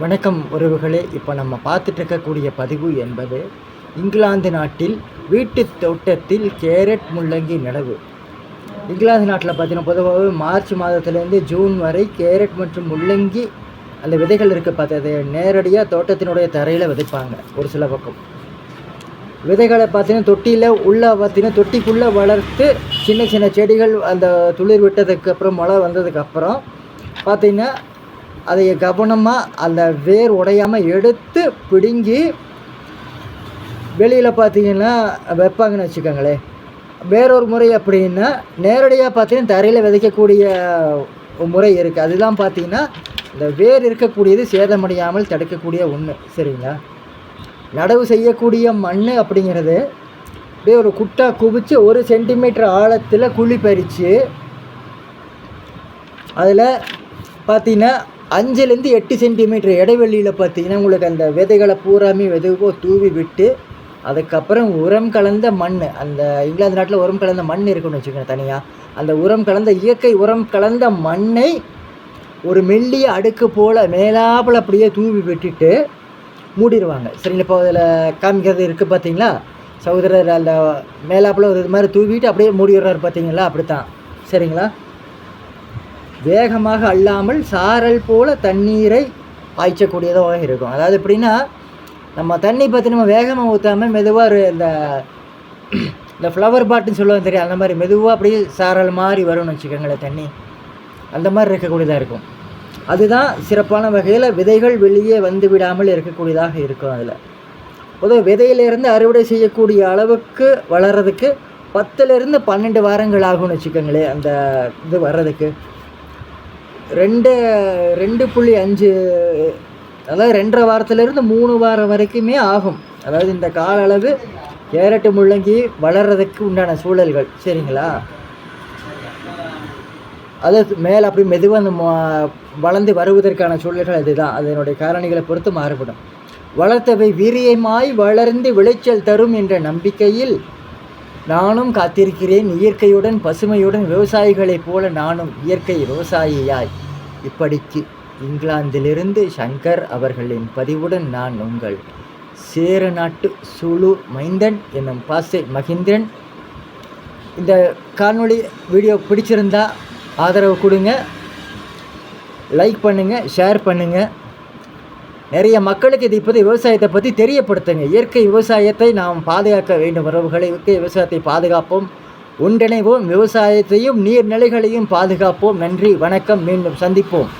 வணக்கம் உறவுகளே. இப்போ நம்ம பார்த்துட்டு இருக்கக்கூடிய பதிவு என்பது இங்கிலாந்து நாட்டில் வீட்டு தோட்டத்தில் கேரட் முள்ளங்கி நடவு. இங்கிலாந்து நாட்டில் பார்த்தீங்கன்னா பொதுவாகவே மார்ச் மாதத்துலேருந்து ஜூன் வரை கேரட் மற்றும் முள்ளங்கி அந்த விதைகள் இருக்க பார்த்தது நேரடியாக தோட்டத்தினுடைய தரையில் விதைப்பாங்க ஒரு சில பக்கம். விதைகளை பார்த்தீங்கன்னா தொட்டியில் உள்ளே பார்த்தீங்கன்னா தொட்டிக்குள்ளே வளர்த்து சின்ன சின்ன செடிகள் அந்த துளிர் விட்டதுக்கப்புறம் மழை வந்ததுக்கப்புறம் பார்த்திங்கன்னா பார்த்தீங்கன்னா அதை கவனமாக அந்த வேர் உடையாமல் எடுத்து பிடுங்கி வெளியில் பார்த்தீங்கன்னா வைப்பாங்கன்னு வச்சுக்கோங்களேன். வேறொரு முறை அப்படின்னா நேரடியாக பார்த்தீங்கன்னா தரையில் விதைக்கக்கூடிய முறை இருக்குது அதுதான் பார்த்தீங்கன்னா இந்த வேர் இருக்கக்கூடியது சேதமடையாமல் தடுக்கக்கூடிய ஒன்று சரிங்களா? நடவு செய்யக்கூடிய மண் அப்படிங்கிறது அப்படியே ஒரு குட்டா குவிச்சு ஒரு சென்டிமீட்டர் ஆழத்தில் குழி பறித்து அதில் பார்த்தீங்கன்னா அஞ்சுலேருந்து எட்டு சென்டிமீட்டர் இடைவெளியில் பார்த்தீங்கன்னா உங்களுக்கு அந்த விதைகளை பூராமே விதைவோ தூவி விட்டு அதுக்கப்புறம் உரம் கலந்த மண் அந்த இங்கிலாந்து நாட்டில் உரம் கலந்த மண் இருக்குன்னு வச்சுக்கோங்க தனியாக அந்த உரம் கலந்த இயற்கை உரம் கலந்த மண்ணை ஒரு மெல்லிய அடுக்கு போல் மேலாப்பில் அப்படியே தூவி விட்டுட்டு மூடிடுவாங்க. சரிங்களா இப்போ அதில் காமிக்கிறது இருக்குது பார்த்தீங்களா? சகோதரர் அந்த மேலாப்பில் ஒரு இது மாதிரி தூவிட்டு அப்படியே மூடிடுறாரு பார்த்தீங்களா? அப்படித்தான். சரிங்களா? வேகமாக அல்லாமல் சாரல் போல் தண்ணீரை பாய்ச்சக்கூடியதாக இருக்கும். அதாவது எப்படின்னா நம்ம தண்ணி பார்த்து நம்ம வேகமாக ஊற்றாமல் மெதுவாக ஒரு இந்த இந்த ஃப்ளவர் பாட்டுன்னு சொல்லுவாங்க தெரியும்? அந்த மாதிரி மெதுவாக அப்படியே சாரல் மாதிரி வரும்னு வச்சுக்கோங்களேன் தண்ணி. அந்த மாதிரி இருக்கக்கூடியதாக இருக்கும். அதுதான் சிறப்பான வகையில் விதைகள் வெளியே வந்து விடாமல் இருக்கக்கூடியதாக இருக்கும் அதில். பொதுவாக விதையிலேருந்து அறுவடை செய்யக்கூடிய அளவுக்கு வளர்கிறதுக்கு பத்துலேருந்து பன்னெண்டு வாரங்கள் ஆகும்னு வச்சுக்கோங்களேன் அந்த இது வர்றதுக்கு. ரெண்டு ரெண்டு புள்ளி அஞ்சு அதாவது ரெண்டரை வாரத்துலேருந்து மூணு வாரம் வரைக்குமே ஆகும். அதாவது இந்த கால அளவு கேரட்டு முள்ளங்கி வளர்கிறதுக்கு உண்டான சூழல்கள். சரிங்களா? அது மேலே அப்படி மெதுவாக அந்த ம- வளர்ந்து வருவதற்கான சூழல்கள் அதுதான். அதனுடைய காரணிகளை பொறுத்து மாறுபடும். வளர்த்தவை வீரியமாய் வளர்ந்து விளைச்சல் தரும் என்ற நம்பிக்கையில் நானும் காத்திருக்கிறேன். இயற்கையுடன் பசுமையுடன் விவசாயிகளைப் போல நானும் இயற்கை விவசாயியாய். இப்படிக்கு இங்கிலாந்திலிருந்து சங்கர் அவர்களின் பதிவுடன் நான் உங்கள் சேர நாட்டு சுழு மைந்தன் என்னும் பாசை மகிந்திரன். இந்த காணொளி வீடியோ பிடிச்சிருந்தா ஆதரவு கொடுங்க லைக் பண்ணுங்கள் ஷேர் பண்ணுங்கள் நிறைய மக்களுக்கு இது இப்போது விவசாயத்தை பற்றி தெரியப்படுத்துங்க. இயற்கை விவசாயத்தை நாம் பாதுகாக்க வேண்டும். உறவுகளை இயற்கை விவசாயத்தை பாதுகாப்போம். ஒன்றிணைவோம் விவசாயத்தையும் நீர்நிலைகளையும் பாதுகாப்போம். நன்றி வணக்கம் மீண்டும் சந்திப்போம்.